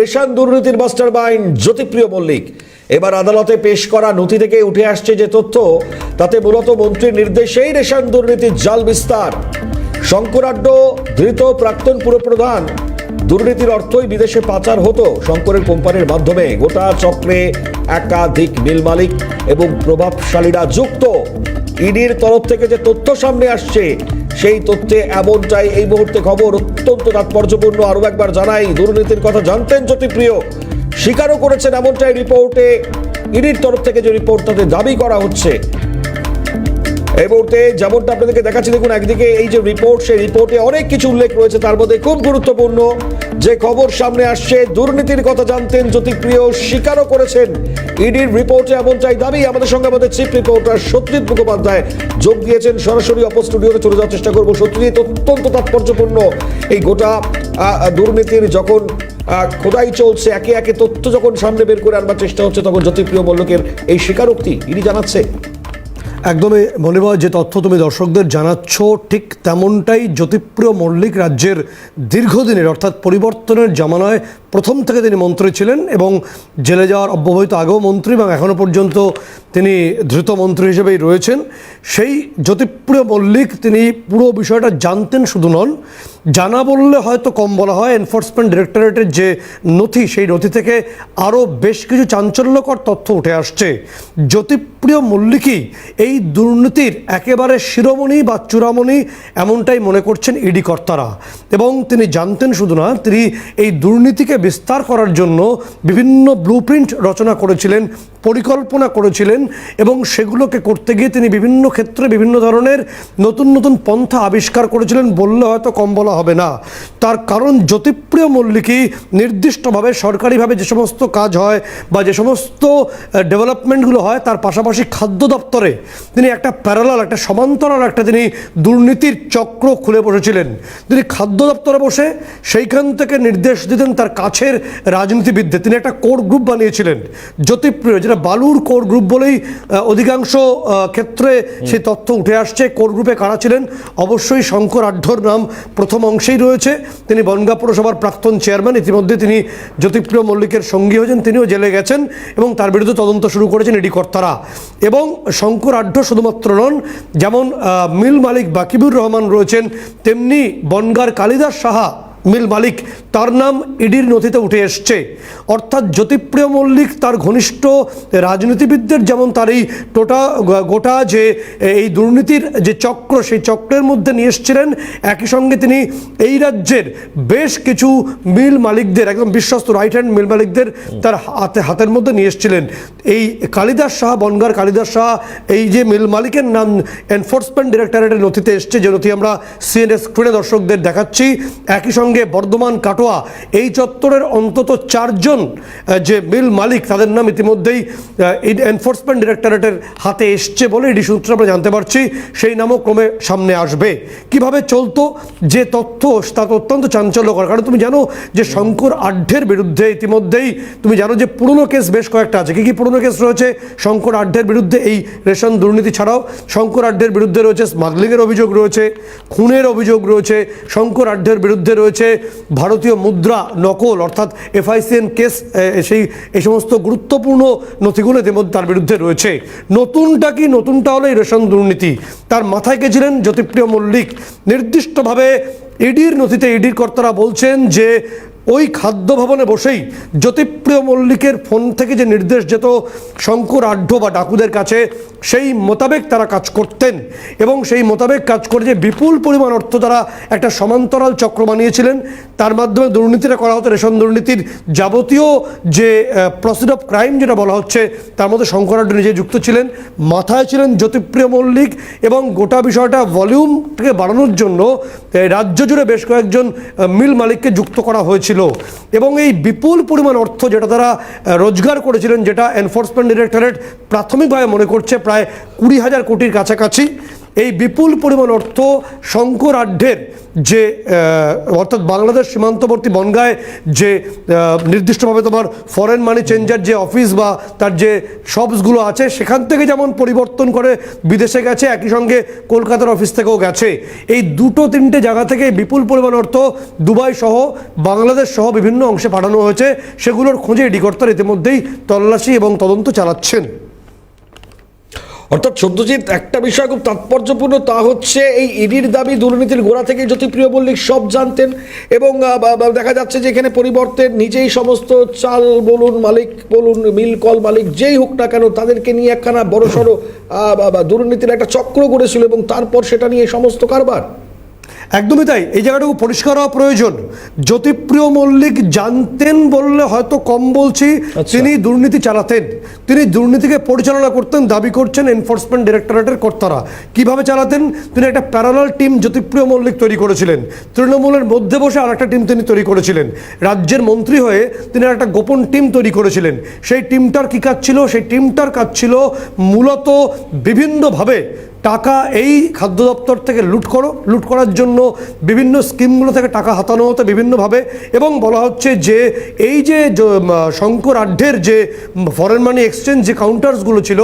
পেশান দুর্নীতির master mind, Jyotipriya Mallick. এবার আদালতে পেশ করা নথি থেকে উঠে আসছে যে তথ্য, তাতে মূলত মন্ত্রীর নির্দেশেই রেশন দুর্নীতির জাল বিস্তার। শঙ্করাড্ড, ধৃত প্রাক্তন পুরপ্রধান, দুর্নীতির অর্থই বিদেশে পাচার হতো শঙ্করের কোম্পানির মাধ্যমে। গোটা চক্রে একাধিক মিল মালিক এবং প্রভাবশালীরা যুক্ত। ইডির তরফ থেকে যে তথ্য সামনে আসছে, সেই তথ্যে এমনটাই এই মুহূর্তে খবর অত্যন্ত তাৎপর্যপূর্ণ। আরও একবার জানাই, দুর্নীতির কথা জানতেন জ্যোতিপ্রিয়। স্বীকারও করেছেন এমনটাই রিপোর্টে। ইডির তরফ থেকে যে রিপোর্ট, তাতে দাবি করা হচ্ছে। এই মুহূর্তে যেমনটা আপনাদেরকে দেখাচ্ছি, দেখুন একদিকে এই যে রিপোর্ট সেই রিপোর্টে অনেক কিছু উল্লেখ রয়েছে। তার মধ্যে খুব গুরুত্বপূর্ণ যে খবর সামনে আসছে, দুর্নীতির কথা জানতেন জ্যোতিপ্রিয়, স্বীকারও করেছেন ইডির রিপোর্টে এমনটাই দাবি। আমাদের সঙ্গে আমাদের চিফ রিপোর্টার সত্যজিৎ মুখোপাধ্যায় যোগ দিয়েছেন। সরাসরি অপ স্টুডিওতে চলে যাওয়ার চেষ্টা করব। সত্যজিৎ, অত্যন্ত তাৎপর্যপূর্ণ এই গোটা দুর্নীতির যখন খোদাই চলছে, একে একে তথ্য যখন সামনে বের করে আনবার চেষ্টা হচ্ছে, তখন জ্যোতিপ্রিয় মল্লকের এই স্বীকারোক্তি। ইডি জানাচ্ছে। একদমই মনে হয় যে তথ্য তুমি দর্শকদের জানাচ্ছ, ঠিক তেমনটাই জ্যোতিপ্রিয় মল্লিক রাজ্যের দীর্ঘদিনের অর্থাৎ পরিবর্তনের জামানায় প্রথম থেকে তিনি মন্ত্রী ছিলেন এবং জেলে যাওয়ার অব্যবহিত আগেও মন্ত্রী এবং এখনও পর্যন্ত তিনি ধৃত মন্ত্রী হিসেবেই রয়েছেন। সেই জ্যোতিপ্রিয় মল্লিক তিনি পুরো বিষয়টা জানতেন শুধু নন জানা বললে হয়তো কম বলা হয় এনফোর্সমেন্ট ডিরেক্টরেটের যে নথি, সেই নথি থেকে আরও বেশ কিছু চাঞ্চল্যকর তথ্য উঠে আসছে। জ্যোতিপ্রিয় মল্লিকই এই দুর্নীতির একেবারে শিরোমণি বা চূড়ামণি এমনটাই মনে করছেন ইডি কর্তারা। এবং তিনি জানতেন শুধু না, তিনি এই দুর্নীতিকে বিস্তার করার জন্য বিভিন্ন ব্লুপ্রিন্ট রচনা করেছিলেন পরিকল্পনা করেছিলেন এবং সেগুলোকে করতে গিয়ে তিনি বিভিন্ন ক্ষেত্রে বিভিন্ন ধরনের নতুন নতুন পন্থা আবিষ্কার করেছিলেন বললে হয়তো কম বলা হবে না। তার কারণ জ্যোতিপ্রিয় মল্লিকই নির্দিষ্টভাবে সরকারিভাবে যে সমস্ত কাজ হয় বা যে সমস্ত ডেভেলপমেন্টগুলো হয় তার পাশাপাশি খাদ্য দপ্তরে তিনি একটা প্যারালাল, একটা সমান্তরাল, একটা তিনি দুর্নীতির চক্র খুলে বসেছিলেন। তিনি খাদ্য দপ্তরে বসে সেইখান থেকে নির্দেশ দিতেন তার কাছের রাজনীতিবিদদের। তিনি একটা কোর গ্রুপ বানিয়েছিলেন। জ্যোতিপ্রিয় যেটা বালুর কোর গ্রুপ বলেই অধিকাংশ ক্ষেত্রে সেই তথ্য উঠে আসছে। কোর গ্রুপে কারা ছিলেন? অবশ্যই শঙ্কর আঢ্যর নাম প্রথম অংশেই রয়েছে। তিনি বনগা পৌরসভার প্রাক্তন চেয়ারম্যান। ইতিমধ্যে তিনি জ্যোতিপ্রিয় মল্লিকের সঙ্গী হয়েছেন। তিনিও জেলে গেছেন এবং তার বিরুদ্ধে তদন্ত শুরু করেছেন ইডি কর্তারা। এবং শঙ্কর আঢ্য শুধুমাত্র নন যেমন মিল মালিক বাকিবুর রহমান রয়েছেন তেমনি বনগার কালিদাস সাহা মিল মালিক, তার নাম ইডির নথিতে উঠে এসছে। অর্থাৎ জ্যোতিপ্রিয় মল্লিক, তার ঘনিষ্ঠ রাজনীতিবিদদের যেমন তার এই টোটা, গোটা যে এই দুর্নীতির যে চক্র, সেই চক্রের মধ্যে নিয়ে এসছিলেন, একই সঙ্গে তিনি এই রাজ্যের বেশ কিছু মিল মালিকদের, একদম বিশ্বস্ত রাইট হ্যান্ড মিল মালিকদের তার হাতে, হাতের মধ্যে নিয়ে এসছিলেন। এই কালিদাস শাহ, বনগার কালিদাস শাহ, এই যে মিল মালিকের নাম এনফোর্সমেন্ট ডিরেক্টরেটের নথিতে এসছে, যে নথি আমরা সিএনএস স্ক্রিনে দর্শকদের দেখাচ্ছি। একই সঙ্গে বর্ধমান কাটোয়া, এই চত্বরের অন্তত চারজন যে মিল মালিক, তাদের নাম ইতিমধ্যেই এনফোর্সমেন্ট ডিরেক্টরেটের হাতে এসছে বলে এটি সূত্রে আমরা জানতে পারছি, সেই নামও ক্রমে সামনে আসবে। কীভাবে চলতো যে তথ্য, তা তো অত্যন্ত চাঞ্চল্যকর। কারণ তুমি জানো যে শঙ্কর আঢ্যের বিরুদ্ধে ইতিমধ্যেই, তুমি জানো যে পুরনো কেস বেশ কয়েকটা আছে। কি কি পুরনো কেস রয়েছে? শঙ্কর আঢ্যের বিরুদ্ধে এই রেশন দুর্নীতি ছাড়াও, শঙ্কর আঢ্যের বিরুদ্ধে রয়েছে স্মাগলিংয়ের অভিযোগ রয়েছে, খুনের অভিযোগ রয়েছে, শঙ্কর আঢ্যের বিরুদ্ধে রয়েছে ভারতীয় মুদ্রা নকল, অর্থাৎ এফআইসিএন কেস সেই এই সমস্ত গুরুত্বপূর্ণ নথিগুলো ইতিমধ্যে তার বিরুদ্ধে রয়েছে। নতুনটা কি? নতুনটা হলো এই রেশন দুর্নীতি। তার মাথায় গেছিলেন জ্যোতিপ্রিয় মল্লিক। নির্দিষ্টভাবে ইডির নথিতে ইডির কর্তারা বলছেন যে, ওই খাদ্য ভবনে বসেই জ্যোতিপ্রিয় মল্লিকের ফোন থেকে যে নির্দেশ যেত, শঙ্কর আঢ্য বা ডাকুদের কাছে সেই মোতাবেক তারা কাজ করতেন এবং সেই মোতাবেক কাজ করে যে বিপুল পরিমাণ অর্থ তারা একটা সমান্তরাল চক্র বানিয়েছিলেন, তার মাধ্যমে দুর্নীতিটা করা হতো, রেশন দুর্নীতির যাবতীয় যে প্রসিড অফ ক্রাইম যেটা বলা হচ্ছে, তার মধ্যে শঙ্কর আঢ্য নিজে যুক্ত ছিলেন, মাথায় ছিলেন জ্যোতিপ্রিয় মল্লিক এবং গোটা বিষয়টা ভলিউমকে বাড়ানোর জন্য রাজ্য জুড়ে বেশ কয়েকজন মিল মালিককে যুক্ত করা হয়েছিল এবং এই বিপুল পরিমাণ অর্থ যেটা তারা রোজগার করেছিলেন, যেটা এনফোর্সমেন্ট ডিরেক্টরেট প্রাথমিকভাবে মনে করছে প্রায় কুড়ি হাজার কোটির কাছাকাছি। এই বিপুল পরিমাণ অর্থ শঙ্কর আড্ডের যে অর্থাৎ বাংলাদেশ সীমান্তবর্তী বনগায় যে নির্দিষ্টভাবে তোমার ফরেন মানি চেঞ্জার যে অফিস বা তার যে শপসগুলো আছে, সেখান থেকে যেমন পরিবর্তন করে বিদেশে গেছে, একই সঙ্গে কলকাতার অফিস থেকেও গেছে। এই দুটো তিনটে জায়গা থেকে বিপুল পরিমাণ অর্থ দুবাই সহ, বাংলাদেশ সহ বিভিন্ন অংশে পাঠানো হয়েছে। সেগুলোর খোঁজে ইডি কর্তারা ইতিমধ্যেই তল্লাশি এবং তদন্ত চালাচ্ছেন। অর্থাৎ সত্যজিৎ, একটা বিষয় খুব তাৎপর্যপূর্ণ, তা হচ্ছে এই ইডির দাবি দুর্নীতির গোড়া থেকে জ্যোতিপ্রিয় মল্লিক সব জানতেন এবং দেখা যাচ্ছে যে এখানে পরিবর্তে নিজেই সমস্ত চাল বলুন, মালিক বলুন, মিল কল মালিক যেই হোক না কেন, তাদেরকে নিয়ে একখানা বড়সড় দুর্নীতির একটা চক্র গড়েছিল এবং তারপর সেটা নিয়ে সমস্ত কারবার। একদমই তাই। এই জায়গাটুকু পরিষ্কার হওয়া প্রয়োজন। জ্যোতিপ্রিয় মল্লিক জানতেন বললে হয়তো কম বলছি আচ্ছা। তিনি দুর্নীতি চালাতেন। তিনি দুর্নীতিকে পরিচালনা করতেন দাবি করছেন এনফোর্সমেন্ট ডিরেক্টরেটের কর্তারা। কীভাবে চালাতেন? তিনি একটা প্যারালাল টিম জ্যোতিপ্রিয় মল্লিক তৈরি করেছিলেন। তৃণমূলের মধ্যে বসে আর একটা টিম তিনি তৈরি করেছিলেন। রাজ্যের মন্ত্রী হয়ে তিনি একটা গোপন টিম তৈরি করেছিলেন। সেই টিমটার কী কাজ ছিল? সেই টিমটার কাজ ছিল মূলত বিভিন্নভাবে টাকা এই খাদ্য দপ্তর থেকে লুট করো, লুট করার জন্য বিভিন্ন স্কিমগুলো থেকে টাকা হাতানো হতো বিভিন্নভাবে এবং বলা হচ্ছে যে এই যে শঙ্কর আড্ডের যে ফরেন মানি এক্সচেঞ্জ যে কাউন্টার্সগুলো ছিল,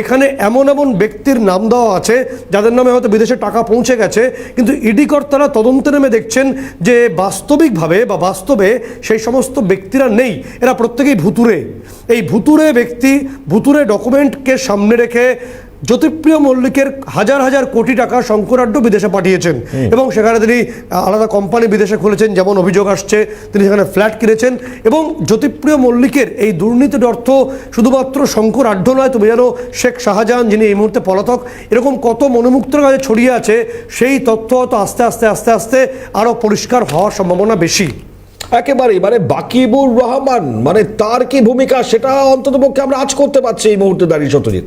এখানে এমন এমন ব্যক্তির নাম দেওয়া আছে, যাদের নামে হয়তো বিদেশে টাকা পৌঁছে গেছে, কিন্তু ইডি কর্তারা তদন্তে নেমে দেখছেন যে বাস্তবিকভাবে বা বাস্তবে সেই সমস্ত ব্যক্তিরা নেই, এরা প্রত্যেকেই ভুতুরে এই ভুতুরে ব্যক্তি ভুতুরে ডকুমেন্টকে সামনে রেখে জ্যোতিপ্রিয় মল্লিকের হাজার হাজার কোটি টাকা শঙ্করাড্ড বিদেশে পাঠিয়েছেন। এবং সেখানে তিনি আলাদা কোম্পানি বিদেশে খুলেছেন যেমন অভিযোগ আসছে তিনি সেখানে ফ্ল্যাট কিনেছেন। এবং জ্যোতিপ্রিয় মল্লিকের এই দুর্নীতির অর্থ শুধুমাত্র শঙ্কর আড্ড নয় তুমি জানো শেখ শাহজাহান যিনি এই মুহূর্তে পলাতক এরকম কত মনোমুক্তর কাছে ছড়িয়ে আছে সেই তথ্য হয়তো আস্তে আস্তে আস্তে আস্তে আরও পরিষ্কার হওয়ার সম্ভাবনা বেশি। একেবারেই মানে বাকিবুর রহমান মানে তার কি ভূমিকা সেটা অন্তত পক্ষে আমরা আজ করতে পারছি এই মুহূর্তে দাঁড়িয়ে সত্যজিৎ।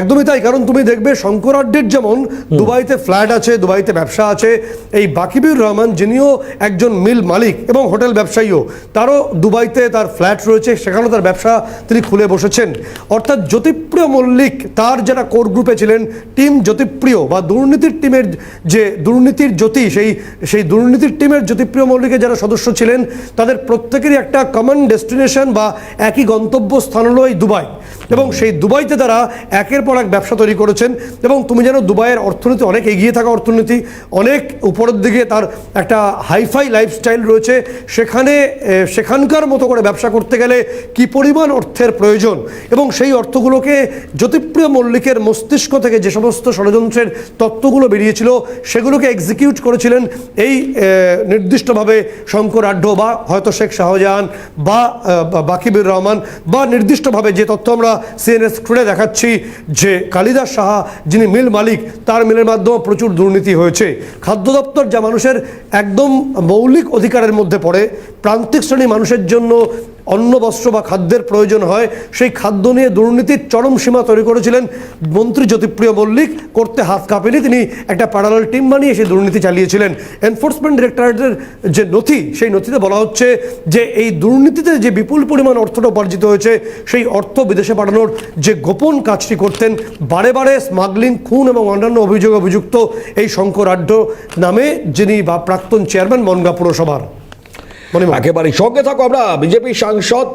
একদমই তাই কারণ তুমি দেখবে শঙ্করাড্ডের যেমন দুবাইতে ফ্ল্যাট আছে দুবাইতে ব্যবসা আছে এই বাকিবুর রহমান যিনিও একজন মিল মালিক এবং হোটেল ব্যবসায়ীও তারও দুবাইতে তার ফ্ল্যাট রয়েছে সেখানেও তার ব্যবসা তিনি খুলে বসেছেন। অর্থাৎ জ্যোতিপ্রিয় মল্লিক তার যারা কোর গ্রুপে ছিলেন টিম জ্যোতিপ্রিয় বা দুর্নীতির টিমের যে দুর্নীতির জ্যোতি সেই সেই দুর্নীতির টিমের জ্যোতিপ্রিয় মল্লিকের যারা সদস্য ছিলেন তাদের প্রত্যেকেরই একটা কমন ডেস্টিনেশন বা একই গন্তব্যস্থান হলো এই দুবাই। এবং সেই দুবাইতে তারা একের পর এক ব্যবসা তৈরি করেছেন। এবং তুমি জানো, দুবাইয়ের অর্থনীতি অনেক এগিয়ে থাকা অর্থনীতি, অনেক উপরের দিকে তার একটা হাইফাই লাইফস্টাইল রয়েছে। সেখানে সেখানকার মতো করে ব্যবসা করতে গেলে কি পরিমাণ অর্থের প্রয়োজন? এবং সেই অর্থগুলোকে জ্যোতিপ্রিয় মল্লিকের মস্তিষ্ক থেকে যে সমস্ত ষড়যন্ত্রের তত্ত্বগুলো বেরিয়েছিল, সেগুলোকে এক্সিকিউট করেছিলেন এই নির্দিষ্টভাবে শঙ্কর আড্ড বা হয়তো শেখ শাহজাহান বা বাকিবুর রহমান বা নির্দিষ্টভাবে যে তথ্য আমরা সিএনএস স্ক্রিনে দেখাচ্ছি যে কালিদাস সাহা, যিনি মিল মালিক, তার মিলের মাধ্যমে প্রচুর দুর্নীতি হয়েছে। খাদ্য দপ্তর যা মানুষের একদম মৌলিক অধিকারের মধ্যে পড়ে, প্রান্তিক শ্রেণি মানুষের জন্য অন্ন, বস্ত্র বা খাদ্যের প্রয়োজন হয়, সেই খাদ্য নিয়ে দুর্নীতির চরম সীমা তৈরি করেছিলেন মন্ত্রী জ্যোতিপ্রিয় মল্লিক। করতে হাত কাঁপেনি তিনি, একটা প্যারালাল টিম বানিয়ে সেই দুর্নীতি চালিয়েছিলেন। এনফোর্সমেন্ট ডিরেক্টরেটের যে নথি, সেই নথিতে বলা হচ্ছে যে এই দুর্নীতিতে যে বিপুল পরিমাণ অর্থটা উপার্জিত হয়েছে, সেই অর্থ বিদেশে পাঠানোর যে গোপন কাজটি করতেন, বারে বারে স্মাগলিং খুন এবং অন্যান্য অভিযোগে অভিযুক্ত এই শঙ্কর আড্ড নামে যিনি বা প্রাক্তন চেয়ারম্যান মনগা পুরসভার। মণিমা একেবারেই সঙ্গে থাকো আমরা। বিজেপি সাংসদ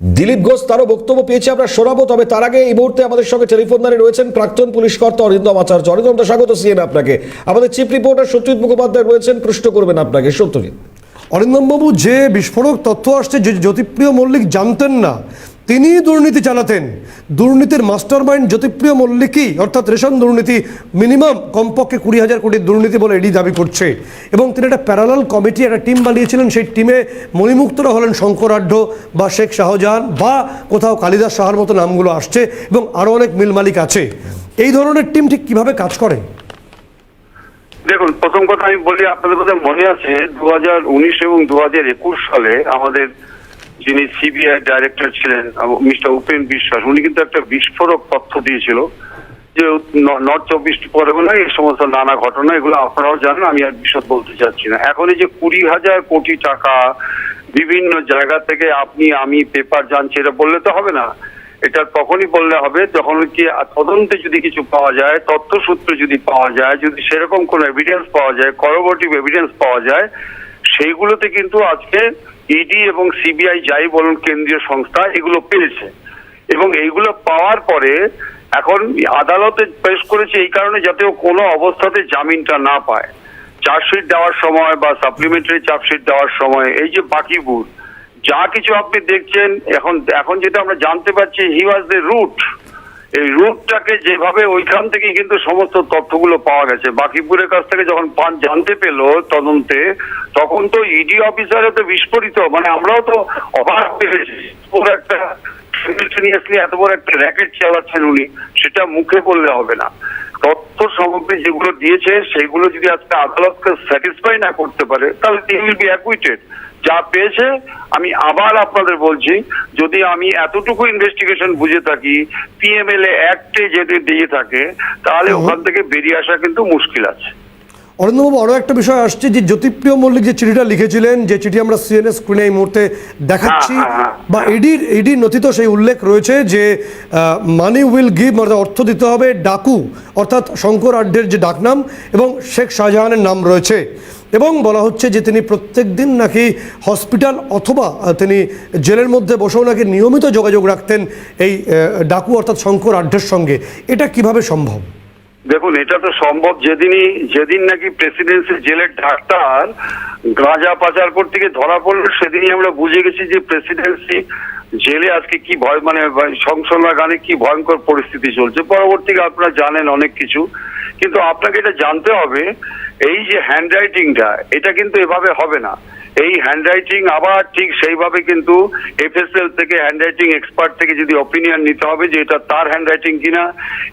দিলীপ ঘোষ তারও বক্তব্য পেয়েছে আমরা শোনাবো তবে তার আগে এই মুহূর্তে আমাদের সঙ্গে টেলিফোন দাঁড়িয়ে রয়েছেন প্রাক্তন পুলিশ কর্তা অরিন্দম আচার্য। অরিন্দম স্বাগত সিএন আপনাকে। আমাদের চিফ রিপোর্টার সত্যজিৎ মুখোপাধ্যায় রয়েছেন প্রশ্ন করবেন আপনাকে। সত্যজিৎ। অরিন্দমবাবু যে বিস্ফোরক তথ্য আসছে যে জ্যোতিপ্রিয় মল্লিক জানতেন না তিনি দুর্নীতি চালাতেন। দুর্নীতির মাস্টার মাইন্ড জ্যোতিপ্রিয় মল্লিকই, অর্থাৎ রেশন দুর্নীতি, মিনিমাম কমপক্ষে কুড়ি হাজার কোটির দুর্নীতি বলে এডি দাবি করছে। এবং তিনি একটা প্যারালাল কমিটি একটা টিম বানিয়েছিলেন, সেই টিমে মণিমুক্তরা হলেন শঙ্করাঢ্য বা শেখ শাহজাহান বা কোথাও কালিদাস সাহার মতো নামগুলো আসছে এবং আরও অনেক মিল মালিক আছে। এই ধরনের টিম ঠিক কীভাবে কাজ করে? দেখুন, প্রথম কথা আমি বলি, আপনাদের কথা মনে আছে দু হাজার উনিশ এবং দু হাজার একুশ সালে আমাদের যিনি সিবিআই ডাইরেক্টর ছিলেন মিস্টার উপেন বিশ্বাস, উনি কিন্তু একটা বিস্ফোরক তথ্য দিয়েছিল যে নর্থ চব্বিশ পরগনায় এই সমস্ত নানা ঘটনা, এগুলো আপনারাও জানেন, আমি আর বিশদ বলতে চাচ্ছি না। এখন এই যে কুড়ি হাজার কোটি টাকা বিভিন্ন জায়গা থেকে আপনি, আমি পেপার জানছি, এটা বললে তো হবে না। এটা তখনই বললে হবে যখন কি তদন্তে যদি কিছু পাওয়া যায় তথ্য তথ্যসূত্র যদি পাওয়া যায়, যদি সেরকম কোনো এভিডেন্স পাওয়া যায় করোবোটিভ এভিডেন্স পাওয়া যায় সেইগুলোতে কিন্তু আজকে ইডি এবং সিবিআই যাই বলুন কেন্দ্রীয় সংস্থা এগুলো পেয়েছে। এবং এইগুলো পাওয়ার পরে এখন আদালতে পেশ করেছে এই কারণে যাতে কোনো অবস্থাতে জামিনটা না পায়। চার্জশিট দেওয়ার সময় বা সাপ্লিমেন্টারি চার্জশিট দেওয়ার সময় এই যে বাকিবুর যা কিছু আপনি দেখছেন, এখন এখন যেটা আমরা জানতে পারছি হি ওয়াজ দ্য রুট এই রুটটাকে যেভাবে ওইখান থেকে কিন্তু সমস্ত তথ্যগুলো পাওয়া গেছে। বাকিপুরের কাছ থেকে যখন পান জানতে পেল তদন্তে, তখন তো ইডি অফিসারে তো বিস্ফোরিত মানে আমরাও তো অবাক পেয়েছি একটা এত বড় একটা র্যাকেট চালাচ্ছেন উনি, সেটা মুখে বললে হবে না। তথ্য সামগ্রী যেগুলো দিয়েছে সেগুলো যদি আজকে আদালতকে স্যাটিসফাই না করতে পারে, তাহলে উইল বি অ্যাকুইটেড যা পেয়েছে আমি আবার আপনাদের বলছি যদি আমি এতটুকু ইনভেস্টিগেশন বুঝে থাকি পিএমএলএ অ্যাক্টে যদি দিয়ে থাকে তাহলে ওখান থেকে বেরিয়ে আসা কিন্তু মুশকিল আছে। অরিন্দমবাবু আরও একটা বিষয় আসছে যে জ্যোতিপ্রিয় মল্লিক যে চিঠিটা লিখেছিলেন যে চিঠি আমরা সিএনএস স্ক্রিনে এই মুহূর্তে দেখাচ্ছি হ্যাঁ, হ্যাঁ, বা ইডির ইডির নথিতে সেই উল্লেখ রয়েছে যে মানি উইল গিভ অর্থাৎ অর্থ দিতে হবে ডাকু অর্থাৎ শঙ্কর আড্ডের যে ডাকনাম এবং শেখ শাহজাহানের নাম রয়েছে। এবং বলা হচ্ছে যে তিনি প্রত্যেক দিন নাকি হসপিটাল অথবা তিনি জেলের মধ্যে বসেও নাকি নিয়মিত যোগাযোগ রাখতেন এই ডাকু অর্থাৎ শঙ্কর আড্ডের সঙ্গে। এটা কীভাবে সম্ভব? দেখুন, এটা তো সম্ভব যেদিনই, যেদিন নাকি প্রেসিডেন্সি জেলের ডাক্তার গাঁজা পাচার করতে গিয়ে ধরা পড়ল, সেদিনই আমরা বুঝে গেছি যে প্রেসিডেন্সি জেলে আজকে কি ভয় মানে সংসদা গানে কি ভয়ঙ্কর পরিস্থিতি চলছে। পরবর্তীতে আপনারা জানেন অনেক কিছু। কিন্তু আপনাকে এটা জানতে হবে এই যে হ্যান্ডরাইটিংটা এটা কিন্তু এভাবে হবে না। এই হ্যান্ডরাইটিং আবার ঠিক সেইভাবে কিন্তু এফএসএল থেকে হ্যান্ডরাইটিং এক্সপার্ট থেকে যদি অপিনিয়ন নিতে হবে যে এটা তার হ্যান্ডরাইটিং কিনা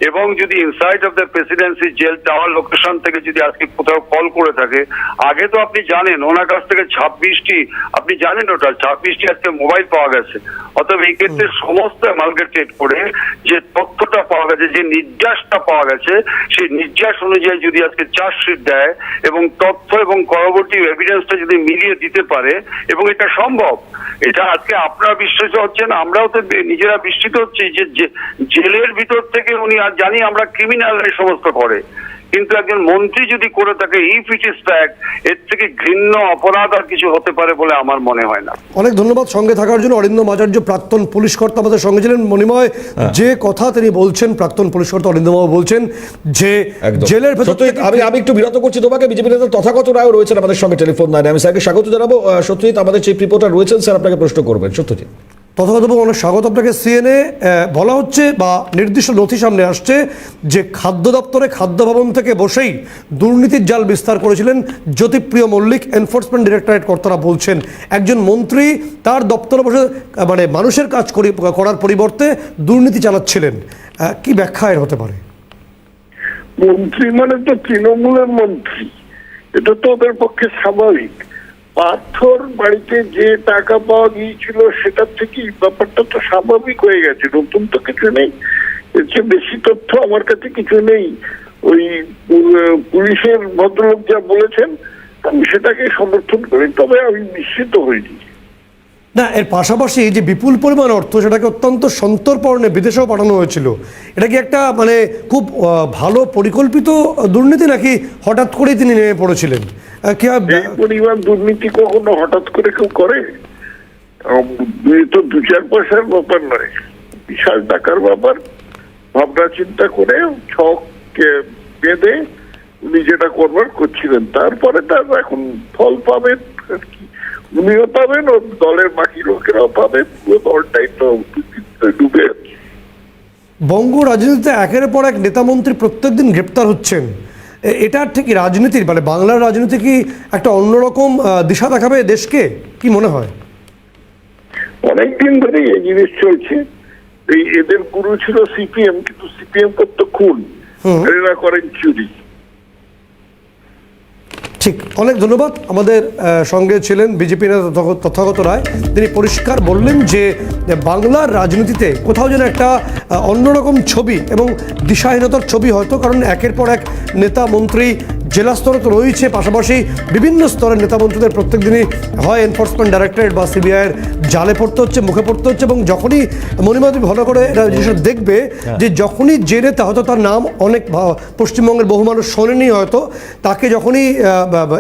এবং যদি inside of the presidency jail tower location থেকে যদি আজকে কোথাও কল করে থাকে আগে তো আপনি জানেন ওনার কাছ থেকে ছাব্বিশটি আপনি জানেন ওটা ছাব্বিশটি আজকে মোবাইল পাওয়া গেছে। অতএব এই ক্ষেত্রে সমস্ত মার্কেটেড করে যে তথ্যটা পাওয়া গেছে যে নির্যাসটা পাওয়া গেছে সেই নির্যাস অনুযায়ী যদি আজকে চার্জশিট দেয় এবং তথ্য এবং পরবর্তী এভিডেন্সটা যদি মিলিয়ে দিতে পারে এবং এটা সম্ভব। এটা আজকে আপনারা বিশ্বাস হচ্ছেন, আমরাও তো নিজেরা বিস্মিত হচ্ছি যে জেলের ভিতর থেকে উনি আর জানি আমরা ক্রিমিনাল সমস্ত করে। কিন্তু একজন মন্ত্রী যদি করে থাকে ইফ ইট ইস ফ্যাক্ট এর থেকে ঘৃণ্য অপরাধ আর কিছু হতে পারে বলে আমার মনে হয় না। অনেক ধন্যবাদ সঙ্গে থাকার জন্য। অরিন্দম আচার্য প্রাক্তন পুলিশ কর্তা আমাদের সঙ্গে ছিলেন। মণিময় যে কথা তিনি বলছেন প্রাক্তন পুলিশ কর্তা অরিন্দমবাবু বলছেন যে জেলের ভেতর আমি আমি একটু বিরত করছি তোমাকে। বিজেপি নেতা তথাগত রায় রয়েছেন আমাদের সঙ্গে টেলিফোন লাইনে। আমি স্যারকে স্বাগত জানাব। সত্যজিৎ আমাদের চিফ রিপোর্টার রয়েছেন। স্যার আপনাকে প্রশ্ন করবেন। সত্যজিৎ। তথাগতভাবে অনেক স্বাগত আপনাকে সিএনএ বলা হচ্ছে বা নির্দিষ্ট নথি সামনে আসছে যে খাদ্য দপ্তরে খাদ্য ভবন থেকে বসেই দুর্নীতির জাল বিস্তার করেছিলেন জ্যোতিপ্রিয় মল্লিক এনফোর্সমেন্ট ডিরেক্টরেট কর্তারা বলছেন। একজন মন্ত্রী তার দপ্তরে বসে মানে মানুষের কাজ করি- করার পরিবর্তে দুর্নীতি চালাচ্ছিলেন কি ব্যাখ্যা এর হতে পারে? মন্ত্রী মানে তো তৃণমূলের মন্ত্রী। এটা তো ওদের পক্ষে স্বাভাবিক। পাথর বাড়িতে যে টাকা পাওয়া গিয়েছিল সেটার থেকেই ব্যাপারটা তো স্বাভাবিক হয়ে গেছে। নতুন তো কিছু নেই। এর চেয়ে বেশি তথ্য আমার কাছে কিছু নেই। ওই পুলিশের ভদ্রলোক যা বলেছেন, আমি সেটাকে সমর্থন করি। তবে আমি নিশ্চিত হইনি। না, এর পাশাপাশি যে বিপুল পরিমাণ অর্থ সেটাকে অত্যন্ত সন্তর্পণে বিদেশেও পাঠানো হয়েছিল, এটা কি একটা মানে খুব ভালো পরিকল্পিত দুর্নীতি নাকি হঠাৎ করেই তিনি নেমে পড়েছিলেন? এই পরিমাণ দুর্নীতি কখনো হঠাৎ করে কেউ করে? তো দু চার পয়সার ব্যাপার নয়। বিশাল টাকার ব্যাপার। ভাবনা চিন্তা করে ছক বেঁধে উনি যেটা করবার করছিলেন তারপরে তার এখন ফল পাবেন আর কি। উনিও পাবেন ও দলের বাকি লোকেরাও পাবেন। পুরো দলটাই তো ডুবে বঙ্গ রাজনীতিতে একের পর এক নেতা মন্ত্রী প্রত্যেকদিন গ্রেপ্তার হচ্ছেন। এটা ঠিক রাজনীতির? মানে বাংলার রাজনীতি কি একটা অন্যরকম দিশা দেখাবে দেশকে? কি মনে হয়? অনেকদিন ধরে এই জিনিস চলছে। এই এদের গুরু ছিল সিপিএম কিন্তু সিপিএম করতো খুন এরা করেন চুরি। ঠিক, অনেক ধন্যবাদ। আমাদের সঙ্গে ছিলেন বিজেপি নেতা তথাগত- রায়। তিনি পরিষ্কার বললেন যে, বাংলার রাজনীতিতে কোথাও যেন একটা অন্যরকম ছবি এবং দিশাহীনতার ছবি হয়তো, কারণ একের পর এক নেতা, মন্ত্রী জেলা স্তরে তো রয়েছে পাশাপাশি বিভিন্ন স্তরের নেতামন্ত্রীদের প্রত্যেক দিনই হয় এনফোর্সমেন্ট ডাইরেক্টরেট বা সিবিআইয়ের জালে পড়তে হচ্ছে মুখে পড়তে হচ্ছে এবং যখনই মণিমাদি ভালো করে এটা জিনিসটা দেখবে যে যখনই যে নেতা হয়তো তার নাম অনেক পশ্চিমবঙ্গের বহু মানুষ শোনেনি হয়তো তাকে যখনই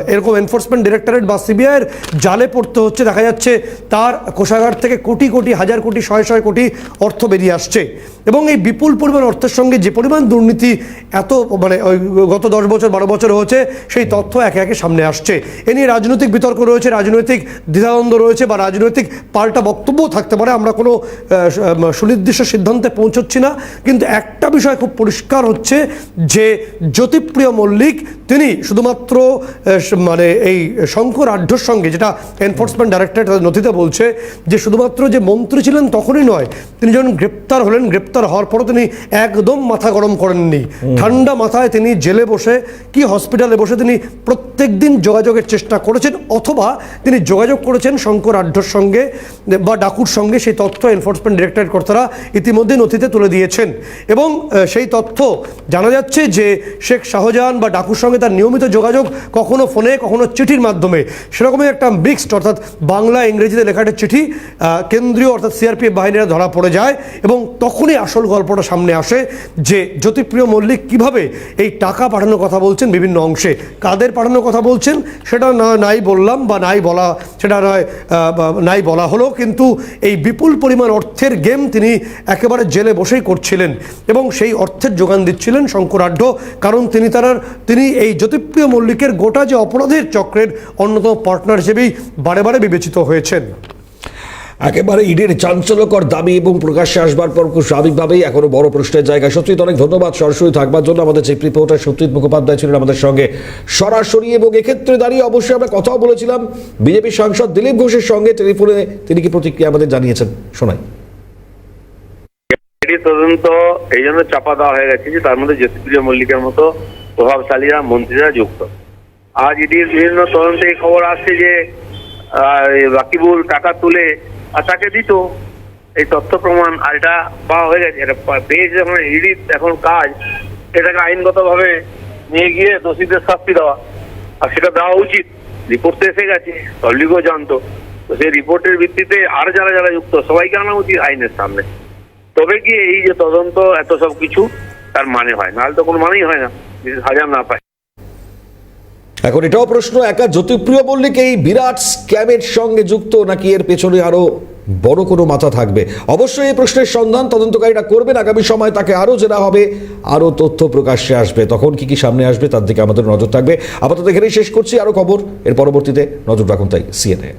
এরকম এনফোর্সমেন্ট ডিরেক্টরেট বা সিবিআইয়ের জালে পড়তে হচ্ছে দেখা যাচ্ছে তার কোষাগার থেকে কোটি কোটি হাজার কোটি শয়ে শয়ে কোটি অর্থ বেরিয়ে আসছে। এবং এই বিপুল পরিমাণ অর্থের সঙ্গে যে পরিমাণ দুর্নীতি এত মানে ওই গত দশ বছর বারো বছর হয়েছে সেই তথ্য একে একে সামনে আসছে। এ নিয়ে রাজনৈতিক বিতর্ক রয়েছে রাজনৈতিক দ্বিধাদ্বন্দ্ব রয়েছে বা রাজনৈতিক পাল্টা বক্তব্যও থাকতে পারে। আমরা কোনো সুনির্দিষ্ট সিদ্ধান্তে পৌঁছচ্ছি না। কিন্তু একটা বিষয় খুব পরিষ্কার হচ্ছে যে জ্যোতিপ্রিয় মল্লিক তিনি শুধুমাত্র মানে এই শঙ্কর আঢ্যর সঙ্গে যেটা এনফোর্সমেন্ট ডাইরেক্টরেট তাদের নথিতে বলছে যে শুধুমাত্র যে মন্ত্রী ছিলেন তখনই নয় তিনি যখন গ্রেপ্তার হলেন গ্রেপ্তার হওয়ার পরও তিনি একদম মাথা গরম করেননি। ঠান্ডা মাথায় তিনি জেলে বসে কি হসপিটালে বসে তিনি প্রত্যেক দিন যোগাযোগের চেষ্টা করেছেন, অথবা তিনি যোগাযোগ করেছেন শঙ্কর আঢ্যর সঙ্গে বা ডাকুর সঙ্গে সেই তথ্য এনফোর্সমেন্ট ডিরেক্টরেট কর্তারা ইতিমধ্যে নথিতে তুলে দিয়েছেন। এবং সেই তথ্য জানা যাচ্ছে যে শেখ শাহজাহান বা ডাকুর সঙ্গে তার নিয়মিত যোগাযোগ কখনো ফোনে, কখনো চিঠির মাধ্যমে। সেরকমই একটা মিক্সড অর্থাৎ বাংলা ইংরেজিতে লেখা একটা চিঠি কেন্দ্রীয়, অর্থাৎ সিআরপিএফ বাহিনীরা ধরা পড়ে যায় এবং তখনই আসল গল্পটা সামনে আসে যে জ্যোতিপ্রিয় মল্লিক কীভাবে এই টাকা পাঠানোর কথা বলছেন বিভিন্ন অংশে। কাদের পাঠানোর কথা বলছেন? সেটা নাই বললাম বা নাই বলা, সেটা নয় নাই বলা হলো, কিন্তু এই বিপুল পরিমাণ অর্থের গেম তিনি একেবারে জেলে বসেই করছিলেন এবং সেই অর্থের যোগান দিচ্ছিলেন শঙ্করাঢ্য, কারণ তিনি তার তিনি এই জ্যোতিপ্রিয় মল্লিকের গোটা যে অপরাধের চক্রের অন্যতম পার্টনার হিসেবেই বারে বারে বিবেচিত হয়েছেন। একেবারে ইডির চাঞ্চল্যকর দাবি এবং প্রকাশ্যে আসবার পর খুব স্বাভাবিকভাবেই এখনও বড় প্রশ্নের জায়গা সত্যিত অনেক ধন্যবাদ সরাসরি থাকবার জন্য। আমাদের চিফ রিপোর্টার সত্যিত মুখোপাধ্যায় ছিলেন আমাদের সঙ্গে সরাসরি এবং এক্ষেত্রে দাঁড়িয়ে অবশ্যই আমরা কথাও বলেছিলাম। বিজেপি সাংসদ দিলীপ ঘোষের সঙ্গে টেলিফোনে তিনি কি প্রতিক্রিয়া আমাদের জানিয়েছেন? শোনাই। এটি তদন্ত এই জন্য চাপা দেওয়া হয়ে গেছে যে তার মধ্যে জ্যোতিপ্রিয় মল্লিকের মতো প্রভাবশালীরা, মন্ত্রীরা যুক্ত। আজ এটির বিভিন্ন তদন্তে খবর আসছে যে রাকিবুল টাকা তুলে আর তাকে দিত। এই তথ্য প্রমাণ আর এটা পাওয়া হয়ে গেছে। এটা পেয়েছে যখন ইডি এখন কাজ, এটাকে আইনগতভাবে নিয়ে গিয়ে দোষীদের শাস্তি দেওয়া। আর সেটা দেওয়া উচিত। রিপোর্ট তো এসে গেছে পাবলিকও জানতো। তো সেই রিপোর্টের ভিত্তিতে আর যারা যারা যুক্ত, সবাইকে আনা উচিত আইনের সামনে। তবে কি এই যে তদন্ত, এত সব কিছু, তার মানে হয় নাহলে তো কোনো মানেই হয় না। যদি হাজার না পায়। এখন এটাও প্রশ্ন, একা জ্যোতিপ্রিয় মল্লিক এই বিরাট স্ক্যামের সঙ্গে যুক্ত নাকি এর পেছনে আরও বড় কোনো মাথা থাকবে? অবশ্যই এই প্রশ্নের সন্ধান তদন্তকারীরা করবেন। আগামী সময় তাকে আরও জেরা হবে আরও তথ্য প্রকাশ্যে আসবে। তখন কি কি সামনে আসবে তার দিকে আমাদের নজর থাকবে। আপাতত এখানেই শেষ করছি। আরও খবর এর পরবর্তীতে। নজর রাখুন তাই সিএনএ।